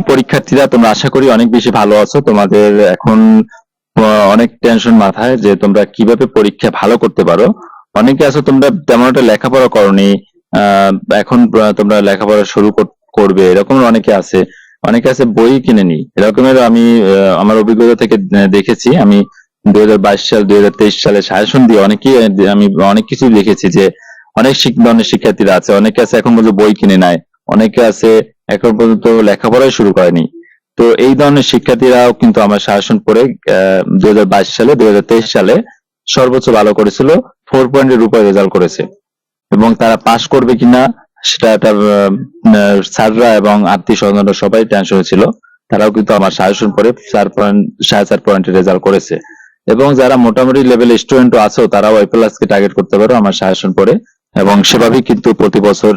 পরীক্ষার্থীরা, তোমরা আশা করি অনেক বেশি ভালো আছো। তোমাদের এখন অনেক টেনশন মাথায় যে তোমরা কীভাবে পরীক্ষা ভালো করতে পারো। অনেকে আছো, তোমরা তেমন একটা লেখাপড়া করনি এখন তোমরা লেখাপড়া শুরু কর- করবে এরকম অনেকে আছে। অনেকে আছে বই কিনে নি এরকমের আমি আমার অভিজ্ঞতা থেকে দেখেছি। আমি দুই হাজার বাইশ সাল, দুই হাজার তেইশ সালে সাজেশন দিয়ে অনেকেই, আমি অনেক কিছু দেখেছি যে অনেক ধরনের শিক্ষার্থীরা আছে, অনেকে আছে এখন পর্যন্ত বই কিনে নেয়, অনেকে আছে এখন পর্যন্ত লেখাপড়াই শুরু করেনি। তো এই ধরনের শিক্ষার্থীরাও কিন্তু আমার শাসন পড়ে দুই সালে দুই হাজার তেইশ সালে সর্বোচ্চ ভালো করেছিল, ফোর পয়েন্টের উপরে রেজাল্ট করেছে। এবং তারা পাশ করবে কিনা, সেটা তার স্যাররা এবং আত্মীয় স্বজনরা সবাই টেনশনে ছিল। তারাও কিন্তু আমার সাজেশন পরে চার পয়েন্ট, সাড়ে চার পয়েন্টের রেজাল্ট করেছে। এবং যারা মোটামুটি লেভেল স্টুডেন্ট আছো, তারাও এ প্লাস কে টার্গেট করতে পারো, আমার সাজেশন পড়ে এবং সেভাবেই কিন্তু প্রতি বছর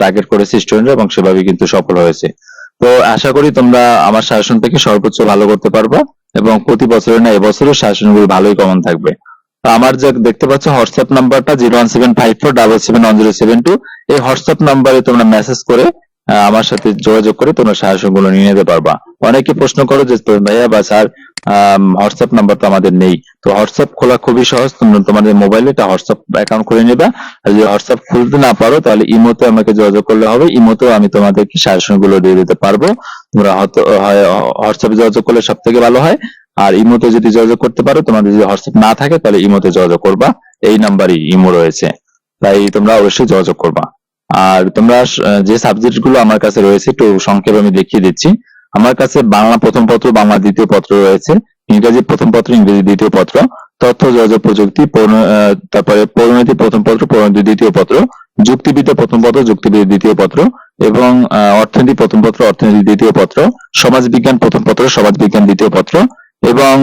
টার্গেট করেছে স্টুডেন্টরা এবং সেভাবেই কিন্তু সফল হয়েছে। তো আশা করি তোমরা আমার শাসন থেকে সর্বোচ্চ ভালো করতে পারবা এবং প্রতি বছরে না এবছরের শাসনগুলো ভালোই কমন থাকবে। আমার যে দেখতে পাচ্ছ হোয়াটসঅ্যাপ নাম্বারটা zero one seven five four double seven one zero seven two এই হোয়াটসঅ্যাপ নাম্বারে তোমরা মেসেজ করে আমার সাথে যোগাযোগ করে তোমরা শাসনগুলো নিয়ে নিতে পারবা। অনেকে প্রশ্ন করো যে ভাইয়া বা স্যার হোয়াটসঅ্যাপ নাম্বার তো আমাদের নেই। তো হোয়াটসঅ্যাপ খোলা খুবই সহজ তোমাদের মোবাইলে একটা হোয়াটসঅ্যাপ অ্যাকাউন্ট খুলে নেবা। আর যদি হোয়াটসঅ্যাপ খুলতে না পারো, তাহলে ইমোতে আমাকে যোগাযোগ করলে হবে। আমি তোমাদেরকে সাজেশনগুলো দিয়ে দিতে পারব। তোমরা হোয়াটসঅ্যাপে যোগাযোগ করলে সব থেকে ভালো হয়। আর ইমোতে যদি যোগাযোগ করতে পারো, তোমাদের যদি হোয়াটসঅ্যাপ না থাকে, তাহলে ইমোতে যোগাযোগ করবা। এই নাম্বারই ইমো রয়েছে। তাই তোমরা অবশ্যই যোগাযোগ করবা। আর তোমরা যে সাবজেক্টগুলো আমার কাছে রয়েছে, একটু সংক্ষেপে আমি দেখিয়ে দিচ্ছি। আমার কাছে বাংলা প্রথম পত্র, বাংলা দ্বিতীয় পত্র রয়েছে, ইংরেজি প্রথম পত্র, ইংরেজি দ্বিতীয় পত্র, তথ্য, যোগাযোগ, প্রযুক্তি তারপরে পরিণতি প্রথম পত্র পরিণতি দ্বিতীয় পত্র, যুক্তিবিদ্যা প্রথম পত্র, যুক্তিবিদ্যা দ্বিতীয় পত্র, এবং অর্থনীতি প্রথম পত্র, অর্থনীতি দ্বিতীয় পত্র সমাজ বিজ্ঞান প্রথম পত্র সমাজ বিজ্ঞান দ্বিতীয় পত্র, এবং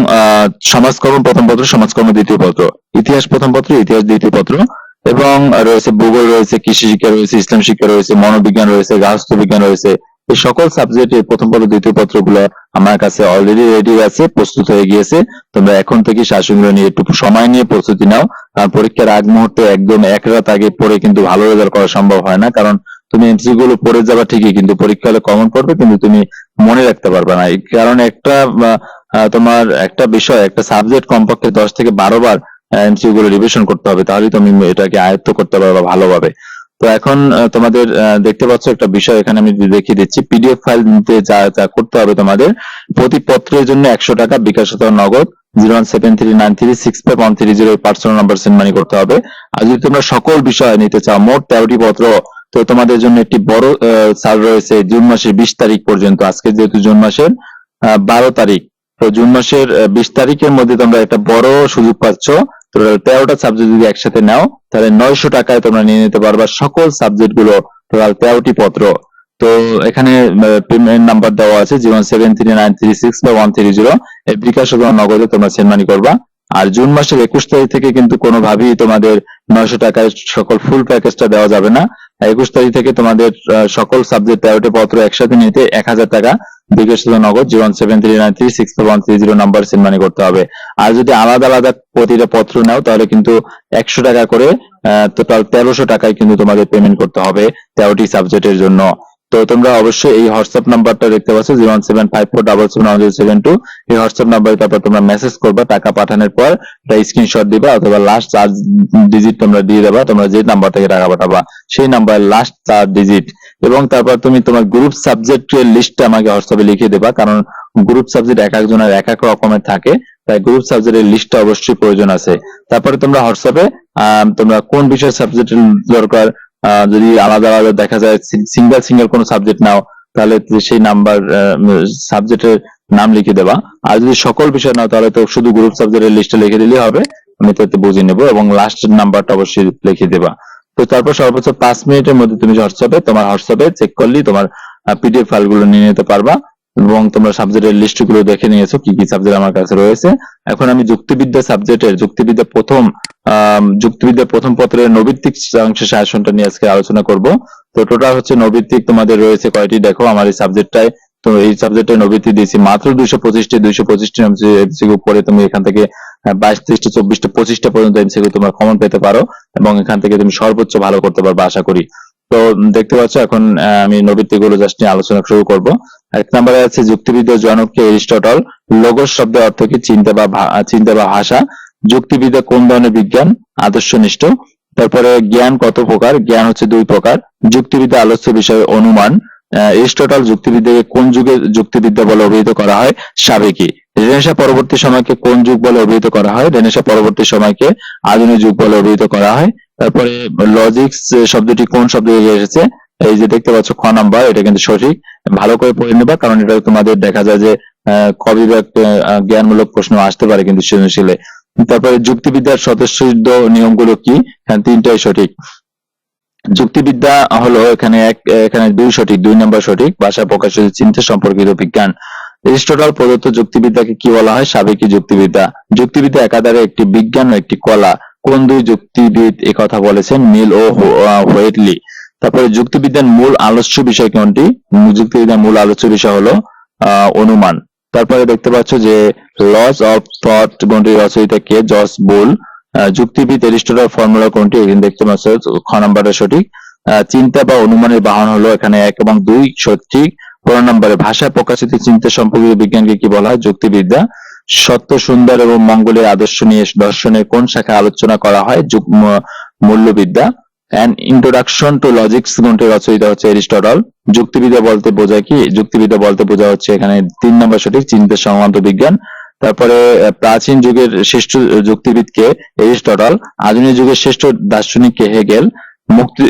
সমাজকর্ম প্রথম পত্র, সমাজকর্ম দ্বিতীয় পত্র, ইতিহাস প্রথম পত্র, ইতিহাস দ্বিতীয় পত্র, এবং রয়েছে ভূগোল, রয়েছে কৃষি শিক্ষা, রয়েছে ইসলাম শিক্ষা, রয়েছে মনোবিজ্ঞান, রয়েছে গার্হস্থ্য বিজ্ঞান, রয়েছে এই সকল সাবজেক্টের প্রথম পত্র দ্বিতীয় পত্রগুলো আমার কাছে অলরেডি রেডি আছে, প্রস্তুত হয়ে গিয়েছে। তোমরা এখন থেকে শাসনগুলো নিয়ে একটু সময় নিয়ে প্রস্তুতি নাও। কারণ পরীক্ষার আগ মুহূর্তে একদম এক রাত আগে পড়ে কিন্তু ভালো রেজাল্ট করা সম্ভব হয় না। কারণ তুমি এমসি গুলো পড়ে যাবা ঠিকই, কিন্তু পরীক্ষা হলে কমন পড়বে কিন্তু তুমি মনে রাখতে পারবে না। কারণ একটা তোমার একটা বিষয়, একটা সাবজেক্ট কমপক্ষে দশ থেকে বারো বার এমসিকিউ গুলো রিভিশন করতে হবে। তাহলেই তুমি এটাকে আয়ত্ত করতে পারবে ভালোভাবে। তো এখন তোমাদের দেখতে পাচ্ছ একটা বিষয়, এখানে আমি দেখিয়ে দিচ্ছি পিডিএফ ফাইল নিতে যা যা করতে হবে তোমাদের, প্রতি পত্রের জন্য একশো টাকা বিকাশ নগদ মানি হবে। আর যদি তোমরা সকল বিষয় নিতে চাও, মোট তেরোটি পত্র, তো তোমাদের জন্য একটি বড় রয়েছে জুন মাসের বিশ তারিখ পর্যন্ত। আজকে যেহেতু জুন মাসের বারো তারিখ, তো জুন মাসের বিশ তারিখের মধ্যে তোমরা একটা বড় সুযোগ পাচ্ছ তো তেরোটা সাবজেক্ট যদি একসাথে নাও, তাহলে নয়শো টাকায় তোমরা নিয়ে নিতে পারবা সকল সাবজেক্টগুলো টোটাল তেরোটি পত্র। তো এখানে পেমেন্ট নাম্বার দেওয়া আছে যেমন seven three nine three six বা ওয়ান থ্রি জিরো এই বিকাশ অথবা নগদে তোমরা সেনমানি করবা। আর জুন মাসের একুশ তারিখ থেকে কিন্তু কোনোভাবেই তোমাদের নয়শো টাকায় সকল ফুল প্যাকেজটা দেওয়া যাবে না। একুশ তারিখ থেকে তোমাদের সকল সাবজেক্ট তেরোটি পত্র একসাথে নিতে এক হাজার টাকা বিকশিত Nagad zero seven three nine three six one three zero number send money করতে হবে। আর যদি আলাদা আলাদা প্রতিটা পত্র নাও, তাহলে কিন্তু একশো টাকা করে টোটাল তেরোশো টাকায় কিন্তু তোমাদের পেমেন্ট করতে হবে তেরোটি সাবজেক্টের জন্য। তো তোমরা অবশ্যই এই হোয়াটসঅ্যাপ নাম্বারটা দেখতে পাচ্ছ zero one seven five four double seven one zero seven two এই হোয়াটসঅ্যাপ নাম্বারে তারপর তোমরা মেসেজ করবা, টাকা পাঠানোর পর একটা স্ক্রিনশট দিবা অথবা লাস্ট চার ডিজিট তোমরা দিয়ে দেবা, তোমরা যে নাম্বার থেকে টাকা পাঠাবা, সেই নাম্বার লাস্ট চার ডিজিট এবং তারপর তুমি তোমার গ্রুপ সাবজেক্টের লিস্টটা আমাকে হোয়াটসঅ্যাপে লিখে দেবা, কারণ গ্রুপ সাবজেক্ট এক একজনের এক এক রকমের থাকে, তাই গ্রুপ সাবজেক্টের লিস্টটা অবশ্যই প্রয়োজন আছে। তারপরে তোমরা হোয়াটসঅ্যাপে তোমরা কোন বিষয় সাবজেক্টের দরকার যদি আলাদা আলাদা দেখা যায় সিঙ্গেল সিঙ্গেল কোনো সাবজেক্ট নাও, তাহলে সেই নাম্বার সাবজেক্টের নাম লিখে দেবা। আর যদি সকল বিষয় নাও, তাহলে তো শুধু গ্রুপ সাবজেক্টের লিস্টে লিখে দিলেই হবে। আমি তো বুঝে নেব এবং লাস্ট নাম্বারটা অবশ্যই লিখে দেবা। তো তারপর সর্বোচ্চ পাঁচ মিনিটের মধ্যে তুমি হোয়াটসঅ্যাপে, তোমার হোয়াটসঅ্যাপে চেক করলেই তোমার পিডিএফ ফাইলগুলো নিয়ে নিতে পারবা। এবং তোমরা সাবজেক্টের লিস্টগুলো দেখে নিয়েছো, কি কি সাবজেক্ট আমার কাছে রয়েছে। এখন আমি যুক্তিবিদ্যা সাবজেক্টের যুক্তিবিদ্যা প্রথম যুক্তিবিদ্যা প্রথম পত্রের নৈবিত্তিক অংশের সাজেশনটা নিয়ে আজকে আলোচনা করব। তো টোটাল হচ্ছে নৈবিত্তিক, তোমাদের রয়েছে কয়টি? দেখো, আমার এই সাবজেক্টটায় তো এই সাবজেক্টে নৈবিত্তিক দিয়েছি। মাত্র দুইশো পঁচিশটি দুইশো পঁচিশটি এমসিকিউ পরে তুমি এখান থেকে বাইশ ত্রিশটা চব্বিশটা, পঁচিশটা পর্যন্ত এমসিকিউ তোমরা কমন পেতে পারো এবং এখান থেকে তুমি সর্বোচ্চ ভালো করতে পারবে, আশা করি। তো দেখতে পাচ্ছ এখন আমি নবীতিগুলো জাস্ট নিয়ে আলোচনা শুরু করব। এক নম্বরে আছে যুক্তিবিদ্যার জনককে এরিস্টটল, লোগোস শব্দের অর্থ কি? চিন্তা বা চিন্তা বা ভাষা। যুক্তিবিদ্যা কোন ধরনের বিজ্ঞান? আদর্শনিষ্ঠ। তারপরে জ্ঞান কত প্রকার? জ্ঞান হচ্ছে দুই প্রকার। যুক্তিবিদ্যা আলোচ্য বিষয় অনুমান। এরিস্টটল যুক্তিবিদ্যাকে কোন যুগে যুক্তিবিদ্যা বলে অভিহিত করা হয়? সাবেকি। রেনেসা পরবর্তী সময়কে কোন যুগ বলে অভিহিত করা হয়? রেনেসা পরবর্তী সময়কে আধুনিক যুগ বলে অভিহিত করা হয়। তারপরে লজিক্স শব্দটি কোন শব্দ থেকে এসেছে, এই যে দেখতে পাচ্ছ খ নাম্বার এটা কিন্তু সঠিক। ভালো করে পড়ে নেবা, কারণ এটা তোমাদের দেখা যায় যে কবি জ্ঞানমূলক প্রশ্ন আসতে পারে কিন্তু সৃজনশীলে। তারপরে যুক্তিবিদ্যার স্বতঃসিদ্ধ নিয়মগুলো কি? হ্যাঁ তিনটাই সঠিক। যুক্তিবিদ্যা হলো এখানে এক, এখানে দুই সঠিক, দুই নম্বর সঠিক, ভাষা প্রকাশিত চিন্তা সম্পর্কিত বিজ্ঞান। এরিস্টটল প্রদত্ত যুক্তিবিদ্যাকে কি বলা হয়? সাবেকি যুক্তিবিদ্যা। যুক্তিবিদ্যা একাধারে একটি বিজ্ঞান ও একটি কলা। কোন দুই যুক্তিবিদ এ কথা বলেছেন মিল ও হোয়েটলি তারপরে যুক্তিবিদ্যার মূল আলোচ্য বিষয় কোনটি? যুক্তিবিদ্যার মূল আলোচ্য বিষয় হলো অনুমান। তারপরে দেখতে পাচ্ছ যে লস অফ থট গ্রন্থের রচয়িতা কে? জস বোল। যুক্তিবিদ এরিস্টটল ফর্মুলা কোনটি? এখানে দেখতে পাচ্ছ, খ নাম্বারটা সঠিক। চিন্তা বা অনুমানের বাহন হলো এখানে এক এবং দুই সঠিক। পনেরো নম্বরে ভাষা প্রকাশিত চিন্তা সম্পর্কিত বিজ্ঞানকে কি বলা হয়? যুক্তিবিদ্যা। সত্য, সুন্দর এবং মঙ্গলের আদর্শ নিয়ে দর্শনের কোন শাখায় আলোচনা করা হয়? মূল্যবিদ্যা অ্যান্ড ইন্ট্রোডাকশন টু লজিক্স গ্রন্থের রচয়িতা হচ্ছে এরিস্টটল। যুক্তিবিদ্যা বলতে বোঝায় কি? যুক্তিবিদ্যা বলতে বোঝা হচ্ছে এখানে তিন নম্বর সঠিক চিন্তা সংক্রান্ত বিজ্ঞান। তারপরে প্রাচীন যুগের শ্রেষ্ঠ যুক্তিবিদকে এরিস্টটল, আধুনিক যুগের শ্রেষ্ঠ দার্শনিককে হেগেল, মুক্তি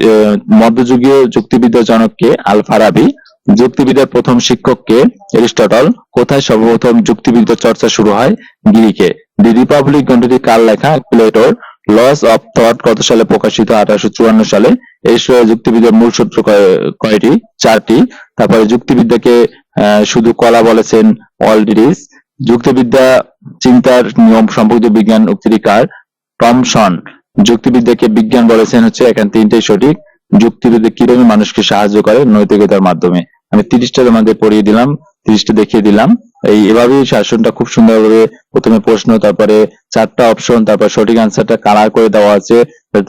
মধ্যযুগীয় যুক্তিবিদ্যার জনককে আল ফারাবি যুক্তিবিদ্যার প্রথম শিক্ষককে এরিস্টটল, কোথায় সর্বপ্রথম যুক্তিবিদ্যা চর্চা শুরু হয়? গ্রিকে। দি রিপাবলিক গ্রন্থটি কার লেখা? প্লেটোর। লস অফ থট কত সালে প্রকাশিত? আঠারোশো চুয়ান্ন সালে। এরিস্টটল যুক্তিবিদ্যার মূল সূত্র কয়- কয়টি? চারটি। তারপরে যুক্তিবিদ্যাকে শুধু কলা বলেছেন অলডিরিস। যুক্তিবিদ্যা চিন্তার নিয়ম সম্পর্কিত বিজ্ঞান উক্তিটি কার? টমসন। যুক্তিবিদ্যাকে বিজ্ঞান বলেছেন হচ্ছে এখানে তিনটেই সঠিক। যুক্তিবিদ্যা কীভাবে মানুষকে সাহায্য করে নৈতিকতার মাধ্যমে? আমি তিরিশটা তোমাদের পড়িয়ে দিলাম, তিরিশটা দেখিয়ে দিলাম। এই এভাবেই শাসনটা খুব সুন্দরভাবে প্রথমে প্রশ্ন, তারপরে চারটা অপশন তারপর সঠিক অ্যান্সারটা কালার করে দেওয়া আছে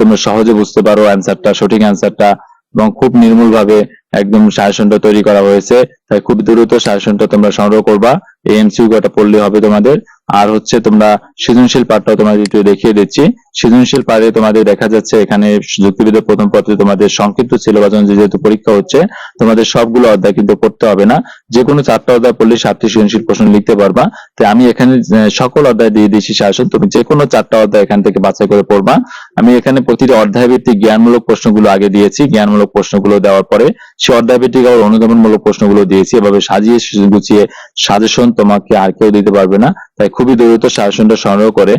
তোমরা সহজে বুঝতে পারো অ্যান্সারটা সঠিক অ্যান্সারটা এবং খুব নির্মূল ভাবে একদম শাসনটা তৈরি করা হয়েছে। তাই খুব দ্রুত শাসনটা তোমরা সংগ্রহ করবা। এমসিউ কটা পড়লে হবে তোমাদের। আর হচ্ছে তোমরা সৃজনশীল পাঠটাও তোমাদের একটু দেখিয়ে দিচ্ছি। সৃজনশীল পাঠে তোমাদের দেখা যাচ্ছে, এখানে যুক্তিবিদ্যার প্রথম পত্রে তোমাদের সংক্ষিপ্ত সিলেবাস অনুযায়ী যেহেতু পরীক্ষা হচ্ছে, তোমাদের সবগুলো অধ্যায় কিন্তু পড়তে হবে না। যে কোনো চারটা অধ্যায় পড়লে সাতটি সৃজনশীল প্রশ্ন লিখতে পারবা। তাই আমি এখানে সকল অধ্যায় দিয়ে দিয়েছি শাসন। তুমি যে কোনো চারটা অধ্যায় এখান থেকে বাছাই করে পড়বা। আমি এখানে প্রতিটি অধ্যায় ভিত্তিক জ্ঞানমূলক প্রশ্নগুলো আগে দিয়েছি। জ্ঞানমূলক প্রশ্নগুলো দেওয়ার পরে সে অধ্যায় ভিত্তিক আবার অনুধাবনমূলক প্রশ্নগুলো দিয়েছি। এভাবে সাজিয়ে গুছিয়ে সাজেশন তোমাকে আর কেউ দিতে পারবে না। তাই খুবই দ্রুত সাজেশনটা সংগ্রহ করে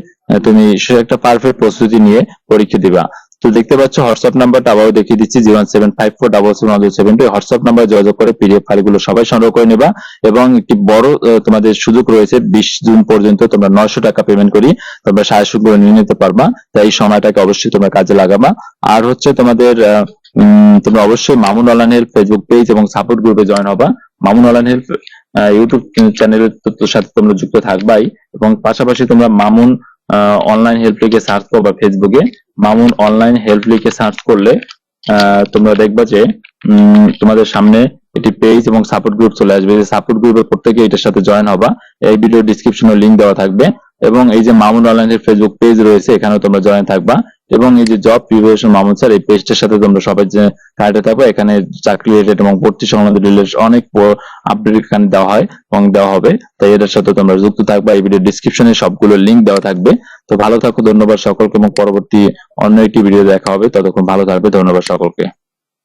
তুমি একটা পারফেক্ট প্রস্তুতি নিয়ে পরীক্ষা দিবা। তো দেখতে পাচ্ছ হোয়াটসঅ্যাপ নাম্বারটা আবারও দেখিয়ে দিচ্ছি zero seven five four double seven seven two WhatsApp number যোগাযোগ করে পিডিএফ ফাইলগুলো সবাই সংগ্রহ করে নেবা এবং একটি বড় তোমাদের সুযোগ রয়েছে বিশ জুন পর্যন্ত তোমরা নয়শো টাকা পেমেন্ট করি তোমরা গুলো নিয়ে নিতে পারবা। তাই এই সময়টাকে অবশ্যই তোমরা কাজে লাগাবা। আর হচ্ছে তোমাদের আহ, তোমরা অবশ্যই Mamun online help Facebook page এবং সাপোর্ট গ্রুপে জয়েন হবা। মামুন অনলাইন হেল্প ইউটিউব চ্যানেলের সাথে তোমরা যুক্ত থাকবাই এবং পাশাপাশি তোমরা মামুন অনলাইন হেল্প লিখে সার্চ করবা ফেসবুকে মামুন অনলাইন হেল্প লিখে সার্চ করলে তোমরা দেখবা যে তোমাদের সামনে একটি পেজ এবং সাপোর্ট গ্রুপ চলে আসবে। সাপোর্ট গ্রুপের প্রত্যেকে এটার সাথে জয়েন হবা। এই ভিডিও ডিসক্রিপশনে লিংক দেওয়া থাকবে। এবং এই যে মামুন অনলাইনের ফেসবুক পেজ রয়েছে, এখানেও তোমরা জয়েন থাকবা। এবং এই যে জব প্রিপারেশন মামুন স্যার এই পেজটার সাথে তোমরা সবাই যে কানেক্টে থাকবে এখানে চাকরি রিলেটেড এবং ভর্তি সংক্রান্ত রিলেটেড অনেক আপডেট এখানে দেওয়া হয় এবং দেওয়া হবে। তাই এটার সাথে তোমরা যুক্ত থাকবা। এই ভিডিও ডিসক্রিপশনে সবগুলো লিংক দেওয়া থাকবে। তো ভালো থাকো, ধন্যবাদ সকলকে এবং পরবর্তী অন্য একটি ভিডিও দেখা হবে। ততক্ষণ ভালো থাকবে, ধন্যবাদ সকলকে।